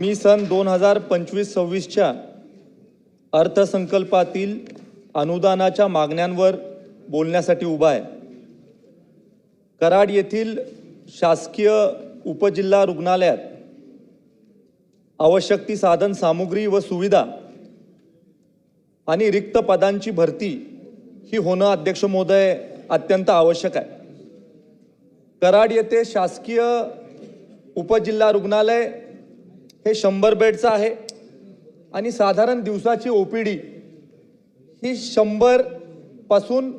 मी सन दोन हजार पंचवीस सव्वीसच्या अर्थसंकल्पातील अनुदानाच्या मागण्यांवर बोलण्यासाठी उभा आहे. कराड येथील शासकीय उपजिल्हा रुग्णालयात आवश्यक ती साधन सामुग्री व सुविधा आणि रिक्त पदांची भरती ही होणं अध्यक्ष महोदय अत्यंत आवश्यक आहे. कराड येथे शासकीय उपजिल्हा रुग्णालय हे शंभर बेडचं आहे. आणि साधारण दिवसाची ओ पी डी ही शंभरपासून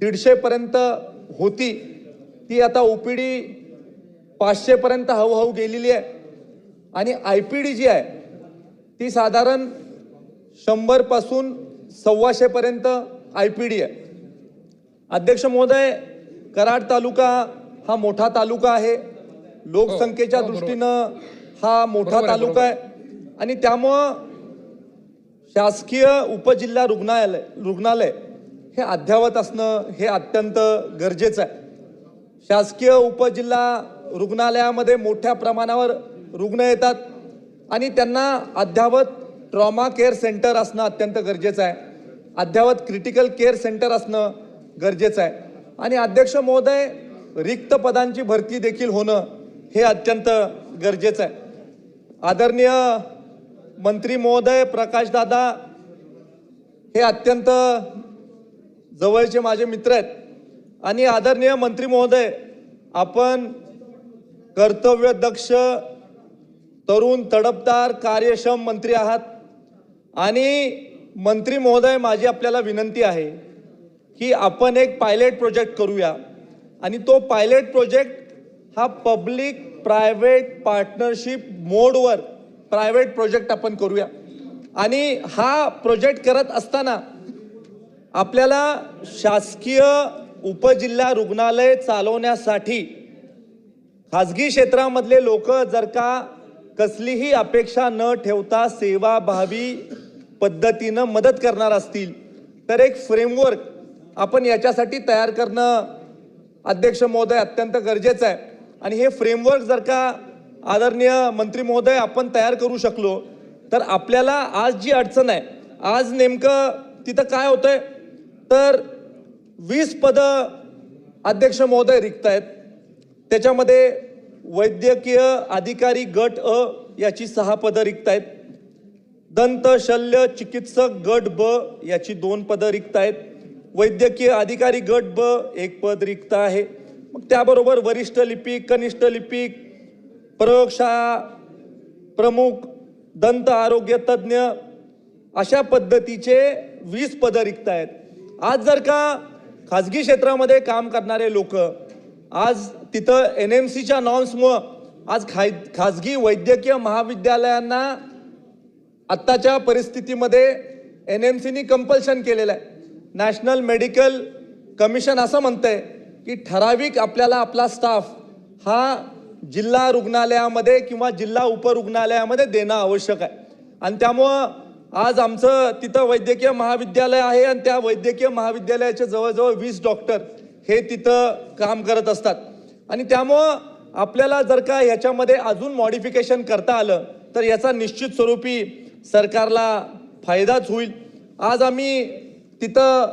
दीडशेपर्यंत होती. ती आता ओ पी डी पाचशेपर्यंत हळूहळू गेलेली आहे. आणि आय पी डी जी आहे ती साधारण शंभरपासून सव्वाशेपर्यंत आय पी डी आहे. अध्यक्ष महोदय कराड तालुका हा मोठा तालुका आहे. लोकसंख्येच्या दृष्टीनं हा मोठा तालुका आहे. आणि त्यामुळं शासकीय उपजिल्हा रुग्णालय रुग्णालय हे अद्ययावत असणं हे अत्यंत गरजेचं आहे. शासकीय उपजिल्हा रुग्णालयामध्ये मोठ्या प्रमाणावर रुग्ण येतात आणि त्यांना अद्ययावत ट्रॉमा केअर सेंटर असणं अत्यंत गरजेचं आहे. अद्ययावत क्रिटिकल केअर सेंटर असणं गरजेचं आहे. आणि अध्यक्ष महोदय रिक्त पदांची भरती देखील होणं हे अत्यंत गरजेचं आहे. आदरणीय मंत्री महोदय प्रकाशदादा हे अत्यंत जवळचे माझे मित्र आहेत. आणि आदरणीय मंत्री महोदय आपण कर्तव्यदक्ष तरुण तडपदार कार्यक्षम मंत्री आहात. आणि मंत्री महोदय माझी आपल्याला विनंती आहे की आपण एक पायलट प्रोजेक्ट करूया. आणि तो पायलट प्रोजेक्ट हा पब्लिक प्रायव्हेट पार्टनरशिप मोडवर प्रायव्हेट प्रोजेक्ट आपण करूया. आणि हा प्रोजेक्ट करत असताना आपल्याला शासकीय उपजिल्हा रुग्णालय चालवण्यासाठी खाजगी क्षेत्रामधले लोक जर का कसलीही अपेक्षा न ठेवता सेवाभावी पद्धतीनं मदत करणार असतील तर एक फ्रेमवर्क आपण याच्यासाठी तयार करणं अध्यक्ष महोदय अत्यंत गरजेचं आहे. आणि हे फ्रेमवर्क जर का आदरणीय मंत्री महोदय आपण तयार करू शकलो तर आपल्याला आज जी अडचण आहे आज नेमकं तिथं काय होतंय? तर वीस पदं अध्यक्ष महोदय रिक्त आहेत त्याच्यामध्ये वैद्यकीय अधिकारी गट अ याची सहा पदं रिक्त आहेत दंत शल्य चिकित्सक गट ब याची दोन पदं रिक्त आहेत वैद्यकीय अधिकारी गट ब एक पद रिक्त आहे. त्याबरोबर वरिष्ठ लिपिक कनिष्ठ लिपिक प्रयोगशाळा प्रमुख दंत आरोग्य तज्ज्ञ अशा पद्धतीचे वीस पदं रिक्त आहेत. आज जर का खाजगी क्षेत्रामध्ये काम करणारे लोक आज तिथं एन एम सीच्या नॉर्म्समुळं आज खाय खाजगी वैद्यकीय महाविद्यालयांना आत्ताच्या परिस्थितीमध्ये एन एम सीनी कंपल्शन केलेलं आहे. नॅशनल मेडिकल कमिशन असं म्हणतंय. की ठराविक आपल्याला आपला स्टाफ हा जिल्हा रुग्णालयामध्ये किंवा जिल्हा उपरुग्णालयामध्ये देणं आवश्यक आहे. आणि त्यामुळं आज आमचं तिथं वैद्यकीय महाविद्यालय आहे आणि त्या वैद्यकीय महाविद्यालयाचे जवळजवळ वीस डॉक्टर हे तिथं काम करत असतात. आणि त्यामुळं आपल्याला जर का ह्याच्यामध्ये अजून मॉडिफिकेशन करता आलं तर याचा निश्चित स्वरूपी सरकारला फायदाच होईल. आज आम्ही तिथं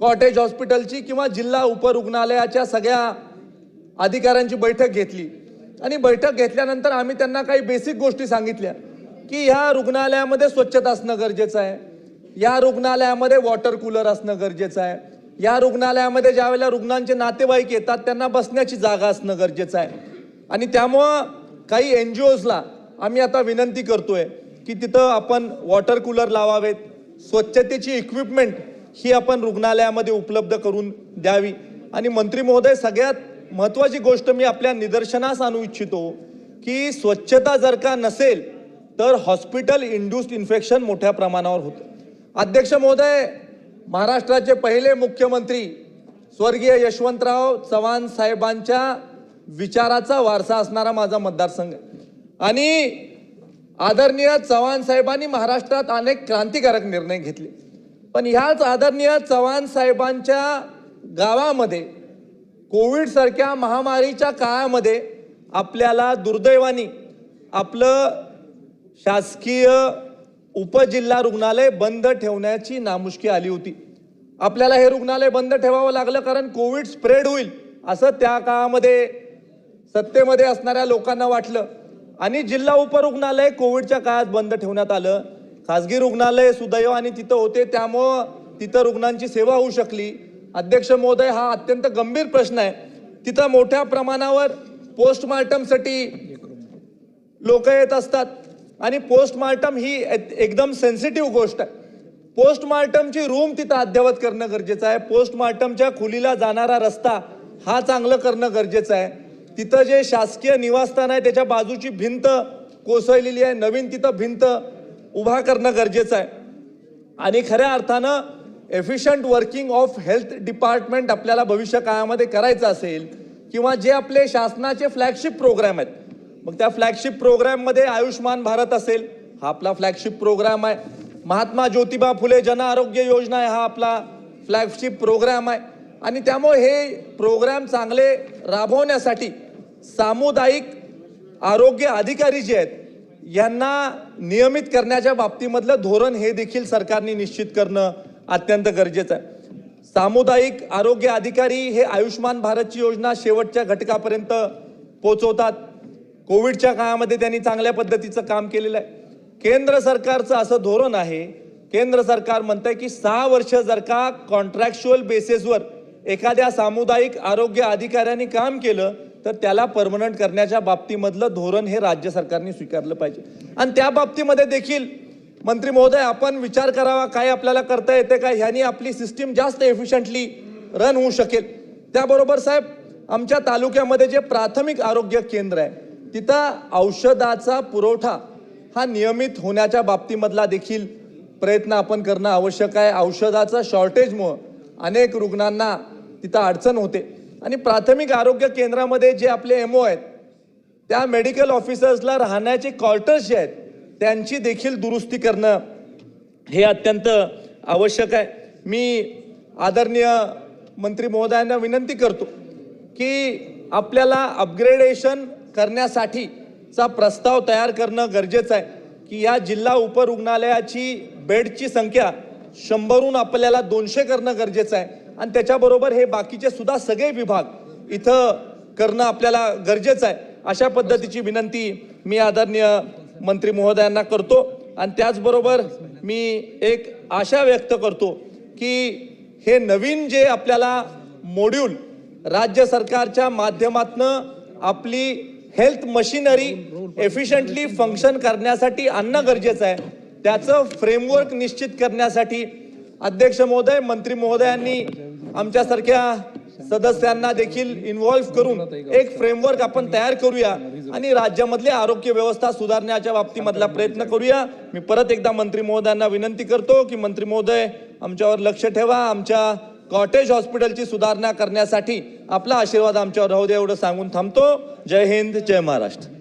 कॉटेज हॉस्पिटलची किंवा जिल्हा उपरुग्णालयाच्या सगळ्या अधिकाऱ्यांची बैठक घेतली. आणि बैठक घेतल्यानंतर आम्ही त्यांना काही बेसिक गोष्टी सांगितल्या की ह्या रुग्णालयामध्ये स्वच्छता असणं गरजेचं आहे. या रुग्णालयामध्ये वॉटर कूलर असणं गरजेचं आहे. या रुग्णालयामध्ये ज्या वेळेला रुग्णांचे नातेवाईक येतात त्यांना बसण्याची जागा असणं गरजेचं आहे. आणि त्यामुळं काही एन जी ओजला आम्ही आता विनंती करतोय की तिथं आपण वॉटर कूलर लावावेत. स्वच्छतेची इक्विपमेंट ही आपण रुग्णालयामध्ये उपलब्ध करून द्यावी. आणि मंत्री महोदय सगळ्यात महत्त्वाची गोष्ट मी आपल्या निदर्शनास आणू इच्छितो की स्वच्छता जर का नसेल तर हॉस्पिटल इंड्युस्ड इन्फेक्शन मोठ्या प्रमाणावर होतं. अध्यक्ष महोदय महाराष्ट्राचे पहिले मुख्यमंत्री स्वर्गीय यशवंतराव चव्हाण साहेबांच्या विचाराचा वारसा असणारा माझा मतदारसंघ आहे. आणि आदरणीय चव्हाण साहेबांनी महाराष्ट्रात अनेक क्रांतिकारक निर्णय घेतले. पण ह्याच आदरणीय चव्हाण साहेबांच्या गावामध्ये कोविडसारख्या महामारीच्या काळामध्ये आपल्याला दुर्दैवानी आपलं शासकीय उपजिल्हा रुग्णालय बंद ठेवण्याची नामुष्की आली होती. आपल्याला हे रुग्णालय बंद ठेवावं लागलं कारण कोविड स्प्रेड होईल असं त्या काळामध्ये सत्तेमध्ये असणाऱ्या लोकांना वाटलं. आणि जिल्हा उपरुग्णालय कोविडच्या काळात बंद ठेवण्यात आलं. खाजगी रुग्णालय सुदैव आणि तिथं होते त्यामुळं तिथं रुग्णांची सेवा होऊ शकली. अध्यक्ष महोदय हा अत्यंत गंभीर प्रश्न आहे. तिथं मोठ्या प्रमाणावर पोस्टमार्टमसाठी लोक येत असतात. आणि पोस्टमार्टम ही एकदम सेन्सिटिव्ह गोष्ट आहे. पोस्टमार्टमची रूम तिथं अद्ययावत करणं गरजेचं आहे. पोस्टमार्टमच्या खोलीला जाणारा रस्ता हा चांगलं करणं गरजेचं आहे. तिथं जे शासकीय निवासस्थान आहे त्याच्या बाजूची भिंत कोसळलेली आहे. नवीन तिथं भिंत उभा करणं गरजेचं आहे. आणि खऱ्या अर्थानं efficient working of health department आपल्याला भविष्य काळामध्ये करायचं असेल किंवा जे आपले शासनाचे फ्लॅगशिप प्रोग्राम आहेत. मग त्या फ्लॅगशिप प्रोग्राममध्ये आयुष्मान भारत असेल हा आपला फ्लॅगशिप प्रोग्राम आहे. महात्मा ज्योतिबा फुले जन आरोग्य योजना आहे हा आपला फ्लॅगशिप प्रोग्राम आहे. आणि त्यामुळे हे प्रोग्राम चांगले राबवण्यासाठी सामुदायिक आरोग्य अधिकारी जे आहेत यांना नियमित करण्याच्या बाबतीमधलं धोरण हे देखील सरकारने निश्चित करणं अत्यंत गरजेचं आहे. सामुदायिक आरोग्य अधिकारी हे आयुष्मान भारतची योजना शेवटच्या घटकापर्यंत पोचवतात. कोविडच्या काळामध्ये त्यांनी चांगल्या पद्धतीचं काम केलेलं आहे. केंद्र सरकारचं असं धोरण आहे केंद्र सरकार म्हणतंय की सहा वर्ष जर का कॉन्ट्रॅक्च्युअल बेसिसवर एखाद्या सामुदायिक आरोग्य अधिकाऱ्यांनी काम केलं तर त्याला परमनंट करण्याच्या बाबतीमधलं धोरण हे राज्य सरकारने स्वीकारलं पाहिजे. आणि त्या बाबतीमध्ये देखील मंत्री महोदय आपण विचार करावा काय आपल्याला करता येते का ह्यानी आपली सिस्टीम जास्त एफिशियंटली रन होऊ शकेल. त्याबरोबर साहेब आमच्या तालुक्यामध्ये जे प्राथमिक आरोग्य केंद्र आहे तिथं औषधाचा पुरवठा हा नियमित होण्याच्या बाबतीमधला देखील प्रयत्न आपण करणं आवश्यक आहे. औषधाचं शॉर्टेजमुळं अनेक रुग्णांना तिथं अडचण होते. आणि प्राथमिक आरोग्य केंद्रामध्ये जे आपले एमओ आहेत त्या मेडिकल ऑफिसर्सला राहण्याचे क्वार्टर्स जे आहेत त्यांची देखील दुरुस्ती करणं हे अत्यंत आवश्यक आहे. मी आदरणीय मंत्री महोदयांना विनंती करतो की आपल्याला अपग्रेडेशन करण्यासाठीचा प्रस्ताव तयार करणं गरजेचं आहे की या जिल्हा उपरुग्णालयाची बेडची संख्या शंभरहून आपल्याला दोनशे करणं गरजेचं आहे. आणि त्याच्याबरोबर हे बाकीचे सुद्धा सगळे विभाग इथं करणं आपल्याला गरजेचं आहे. अशा पद्धतीची विनंती मी आदरणीय मंत्री महोदयांना करतो. आणि त्याचबरोबर मी एक आशा व्यक्त करतो की हे नवीन जे आपल्याला मोड्यूल राज्य सरकारच्या माध्यमातनं आपली हेल्थ मशिनरी एफिशियंटली फंक्शन करण्यासाठी आणणं गरजेचं आहे. त्याचं फ्रेमवर्क निश्चित करण्यासाठी अध्यक्ष महोदय मंत्री महोदयांनी आमच्यासारख्या सदस्यांना देखील इन्व्हॉल्व्ह करून एक फ्रेमवर्क आपण तयार करूया आणि राज्यामधली आरोग्य व्यवस्था सुधारण्याच्या बाबतीमधला प्रयत्न करूया. मी परत एकदा मंत्री महोदयांना विनंती करतो की मंत्री महोदय आमच्यावर लक्ष ठेवा. आमच्या कॉटेज हॉस्पिटलची सुधारणा करण्यासाठी आपला आशीर्वाद आमच्यावर राहू दे एवढं सांगून थांबतो. जय हिंद जय महाराष्ट्र.